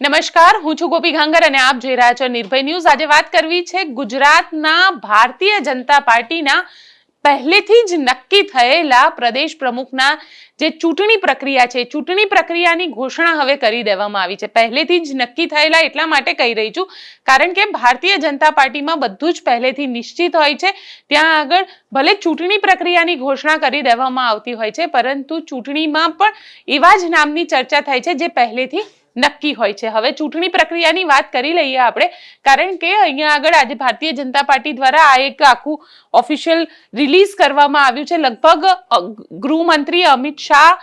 નમસ્કાર, હું છું ગોપી ઘાંગર અને આપ જોઈ રહ્યા છો નિર્ભય ન્યૂઝ. આજે વાત કરવી છે ગુજરાતના ભારતીય જનતા પાર્ટીના પહેલેથી જ નક્કી થયેલા પ્રદેશ પ્રમુખના જે ચૂંટણી પ્રક્રિયા છે. ચૂંટણી પ્રક્રિયાની ઘોષણા હવે કરી દેવામાં આવી છે. પહેલેથી જ નક્કી થયેલા એટલા માટે કહી રહી છું, કારણ કે ભારતીય જનતા પાર્ટીમાં બધું જ પહેલેથી નિશ્ચિત હોય છે. ત્યાં આગળ ભલે ચૂંટણી પ્રક્રિયાની ઘોષણા કરી દેવામાં આવતી હોય છે, પરંતુ ચૂંટણીમાં પણ એવા જ નામની ચર્ચા થાય છે જે પહેલેથી નક્કી હોય છે. હવે ચૂંટણી પ્રક્રિયાની વાત કરી લઈએ આપણે, કારણ કે અહીંયા આગળ આજે ભારતીય જનતા પાર્ટી દ્વારા આ એક આખું ઓફિશિયલ રિલીઝ કરવામાં આવ્યું છે. લગભગ ગૃહમંત્રી અમિત શાહ,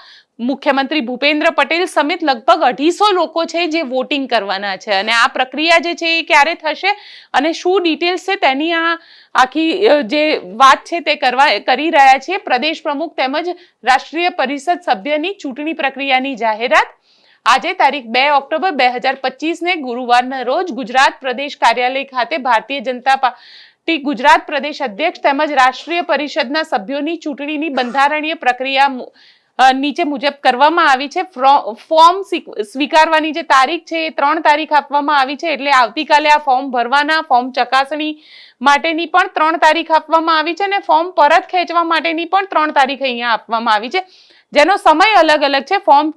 મુખ્યમંત્રી ભૂપેન્દ્ર પટેલ સમેત લગભગ અઢીસો લોકો છે જે વોટિંગ કરવાના છે. અને આ પ્રક્રિયા જે છે એ ક્યારે થશે અને શું ડિટેલ્સ છે તેની આ આખી જે વાત છે તે કરવા, કરી રહ્યા છે. પ્રદેશ પ્રમુખ તેમજ રાષ્ટ્રીય પરિષદ સભ્યની ચૂંટણી પ્રક્રિયાની જાહેરાત. આજે તારીખ બે ઓક્ટોબર બે હજાર પચીસને ગુરુવારના રોજ ગુજરાત પ્રદેશ કાર્યાલય ખાતે ભારતીય જનતા પાર્ટી ગુજરાત પ્રદેશ અધ્યક્ષ તેમજ રાષ્ટ્રીય પરિષદના સભ્યોની ચૂંટણીની બંધારણીય પ્રક્રિયા નીચે મુજબ કરવામાં આવી છે. ફોર્મ સ્વીક- સ્વીકારવાની જે તારીખ છે એ ત્રણ તારીખ આપવામાં આવી છે એટલે આવતીકાલે આ ફોર્મ ભરવાના, ફોર્મ ચકાસણી માટેની પણ ત્રણ તારીખ આપવામાં આવી છે અને ફોર્મ પરત ખેંચવા માટેની પણ ત્રણ તારીખ અહીંયા આપવામાં આવી છે. જેનો સમય અલગ અલગ છે. ફોર્મ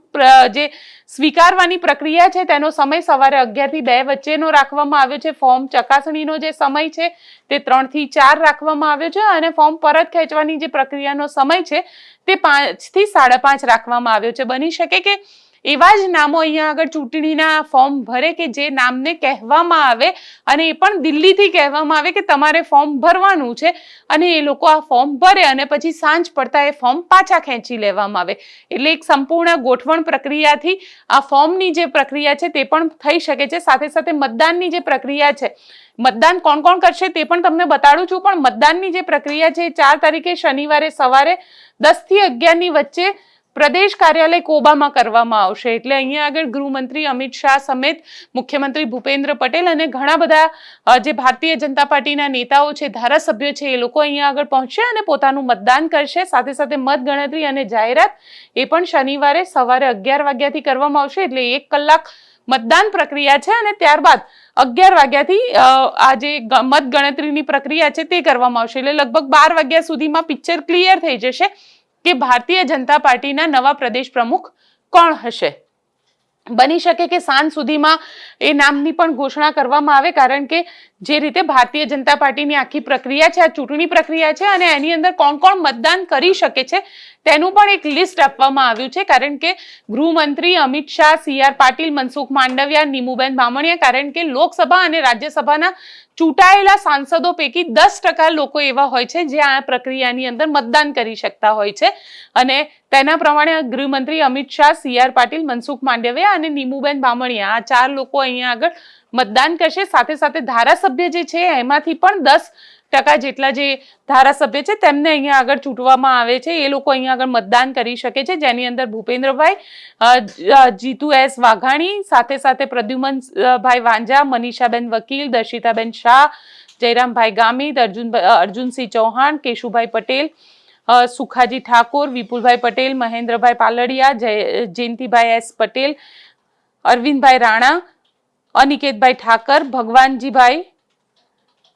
જે સ્વીકારવાની પ્રક્રિયા છે તેનો સમય સવારે અગિયારથી બે વચ્ચેનો રાખવામાં આવ્યો છે. ફોર્મ ચકાસણીનો જે સમય છે તે ત્રણથી ચાર રાખવામાં આવ્યો છે અને ફોર્મ પરત ખેંચવાની જે પ્રક્રિયાનો સમય છે તે પાંચથી સાડા પાંચ રાખવામાં આવ્યો છે. બની શકે કે એવા જ નામો અહીંયા આગળ ચૂંટણીના ફોર્મ ભરે કે જે નામને કહેવામાં આવે અને એ પણ દિલ્હીથી કહેવામાં આવે કે તમારે ફોર્મ ભરવાનું છે અને એ લોકો આ ફોર્મ ભરે અને પછી સાંજ પડતા એ ફોર્મ પાછા ખેંચી લેવામાં આવે. એટલે એક સંપૂર્ણ ગોઠવણ પ્રક્રિયાથી આ ફોર્મની જે પ્રક્રિયા છે તે પણ થઈ શકે છે. સાથે સાથે મતદાનની જે પ્રક્રિયા છે, મતદાન કોણ કોણ કરશે તે પણ તમને બતાડું છું, પણ મતદાનની જે પ્રક્રિયા છે એ ચાર તારીખે શનિવારે સવારે દસથી અગિયારની વચ્ચે પ્રદેશ કાર્યાલય કોબામાં કરવામાં આવશે. એટલે અહીંયા આગળ ગૃહમંત્રી અમિત શાહ સમેત મુખ્યમંત્રી ભૂપેન્દ્ર પટેલ અને ઘણા બધા જે ભારતીય જનતા પાર્ટીના નેતાઓ છે, ધારાસભ્યો છે, એ લોકો અહીંયા આગળ પહોંચશે અને પોતાનું મતદાન કરશે. સાથે સાથે મતગણતરી અને જાહેરાત એ પણ શનિવારે સવારે અગિયાર વાગ્યાથી કરવામાં આવશે. એટલે એક કલાક મતદાન પ્રક્રિયા છે અને ત્યારબાદ અગિયાર વાગ્યાથી આ જે મતગણતરીની પ્રક્રિયા છે તે કરવામાં આવશે. એટલે લગભગ બાર વાગ્યા સુધીમાં પિક્ચર ક્લિયર થઈ જશે. કે ભારતીય જનતા પાર્ટીના નવા પ્રદેશ પ્રમુખ કોણ હશે? બની શકે કે સાંજ સુધીમાં એ નામની પણ ઘોષણા કરવામાં આવે, કારણ કે જે રીતે ભારતીય જનતા પાર્ટીની આખી પ્રક્રિયા છે, આ ચૂંટણી પ્રક્રિયા છે અને એની અંદર કોણ કોણ મતદાન કરી શકે છે, તેનું પણ એક લિસ્ટ આપવામાં આવ્યું છે. કારણ કે ગૃહમંત્રી અમિત શાહ, સી આર પાટીલ, મનસુખ માંડવિયા, નીમુબેન બામણિયા, કારણ કે લોકસભા અને રાજ્યસભાના ચૂંટાયેલા સાંસદો પૈકી દસ ટકા લોકો એવા હોય છે, જે આ પ્રક્રિયાની અંદર મતદાન કરી શકતા હોય છે. અને તેના પ્રમાણે ગૃહમંત્રી અમિત શાહ, સી આર પાટીલ, મનસુખ માંડવિયા અને નીમુબેન બામણિયા, આ ચાર લોકો અહીંયા આગળ મતદાન કરશે. સાથે સાથે ધારાસભ્ય જે છે એમાંથી પણ દસ ટકા જેટલા જે ધારાસભ્ય છે તેમને અહીંયા આગળ ચૂંટવામાં આવે છે. એ લોકો અહીંયા આગળ મતદાન કરી શકે છે. જેની અંદર ભૂપેન્દ્રભાઈ જીતુ એસ વાઘાણી સાથે સાથે પ્રદ્યુમન અ, ભાઈ વાંજા મનીષાબેન વકીલ દર્શિતાબેન શાહ જયરામભાઈ ગામિત અર્જુન અર્જુનસિંહ ચૌહાણ કેશુભાઈ પટેલ સુખાજી ઠાકોર વિપુલભાઈ પટેલ મહેન્દ્રભાઈ પાલડિયા જય જયંતિભાઈ એસ પટેલ અરવિંદભાઈ રાણા અનિકેતભાઈ ઠાકર, ભગવાનજીભાઈ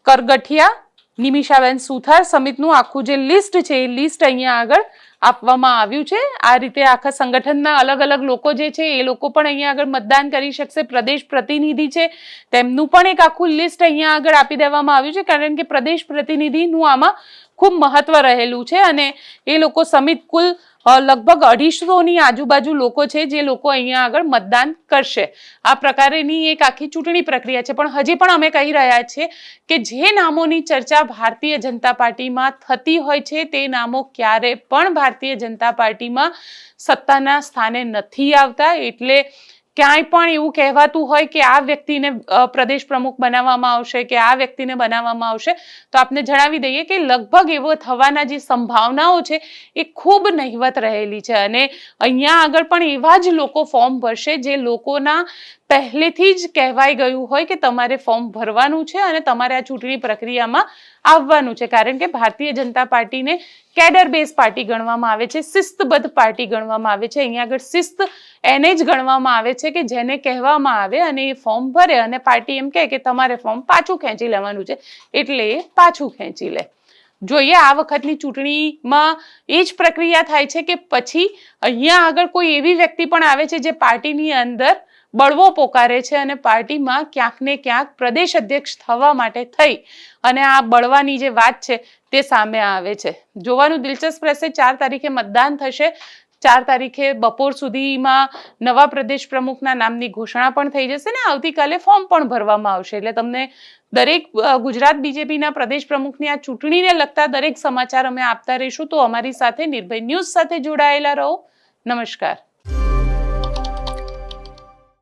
કરગઠિયા, નિમિષાબેન સુથાર સમિતનું આખું જે લિસ્ટ છે, એ લિસ્ટ અહીંયા આગળ આપવામાં આવ્યું છે. આ રીતે આખા સંગઠનના અલગ અલગ લોકો જે છે, એ લોકો પણ અહીંયા આગળ મતદાન કરી શકશે. પ્રદેશ પ્રતિનિધિ છે, તેમનું પણ એક આખું લિસ્ટ અહીંયા આગળ આપી દેવામાં આવ્યું છે. કારણ કે પ્રદેશ પ્રતિનિધિનું આમાં ખૂબ મહત્વ રહેલું છે અને એ લોકો સમિત કુલ લગભગ અઢીસોની આજુબાજુ લોકો છે જે લોકો અહીંયા આગળ મતદાન કરશે. આ પ્રકારેની એક આખી ચૂંટણી પ્રક્રિયા છે. પણ હજી પણ અમે કહી રહ્યા છીએ કે જે નામોની ચર્ચા ભારતીય જનતા પાર્ટીમાં થતી હોય છે તે નામો ક્યારે પણ ભારતીય જનતા પાર્ટીમાં સત્તાના સ્થાને નથી આવતા. એટલે ક્યાંય પણ એવું કહેવાતું હોય કે આ વ્યક્તિને પ્રદેશ પ્રમુખ બનાવવામાં આવશે કે આ વ્યક્તિને બનાવવામાં આવશે, તો આપને જણાવી દઈએ કે લગભગ એવો થવાના જે સંભાવનાઓ છે એ ખૂબ નહિવત રહેલી છે. અને અહીંયા આગળ પણ એવા જ લોકો ફોર્મ ભરશે જે લોકોના પહેલેથી જ કહેવાઈ ગયું હોય કે તમારે ફોર્મ ભરવાનું છે અને તમારે આ ચૂંટણી પ્રક્રિયામાં આવવાનું છે. કારણ કે ભારતીય જનતા પાર્ટીને કેડર બેઝ પાર્ટી ગણવામાં આવે છે, શિસ્તબદ્ધ પાર્ટી ગણવામાં આવે છે. અહીંયા આગળ શિસ્ત એને જ ગણવામાં આવે છે કે જેને કહેવામાં આવે અને એ ફોર્મ ભરે અને પાર્ટી એમ કહે કે તમારે ફોર્મ પાછું ખેંચી લેવાનું છે. એટલે એ પાછું ખેંચી લે. જોઈએ આ વખતની ચૂંટણીમાં એ જ પ્રક્રિયા થાય છે કે પછી અહીંયા આગળ કોઈ એવી વ્યક્તિ પણ આવે છે જે પાર્ટીની અંદર બળવો પોકારે છે અને પાર્ટીમાં ક્યાંક ને ક્યાંક પ્રદેશ અધ્યક્ષ થવા માટે થઈ અને આ બળવાની જે વાત છે તે સામે આવે છે. જોવાનું દિલચસ્પ રહેશે, ચાર તારીખે મતદાન થશે. ચાર તારીખે બપોર સુધીમાં નવા પ્રદેશ પ્રમુખના નામની ઘોષણા પણ થઈ જશે ને આવતીકાલે ફોર્મ પણ ભરવામાં આવશે. એટલે તમને દરેક ગુજરાત બીજેપીના પ્રદેશ પ્રમુખની આ ચૂંટણીને લગતા દરેક સમાચાર અમે આપતા રહીશું. તો અમારી સાથે નિર્ભય ન્યૂઝ સાથે જોડાયેલા રહો. નમસ્કાર.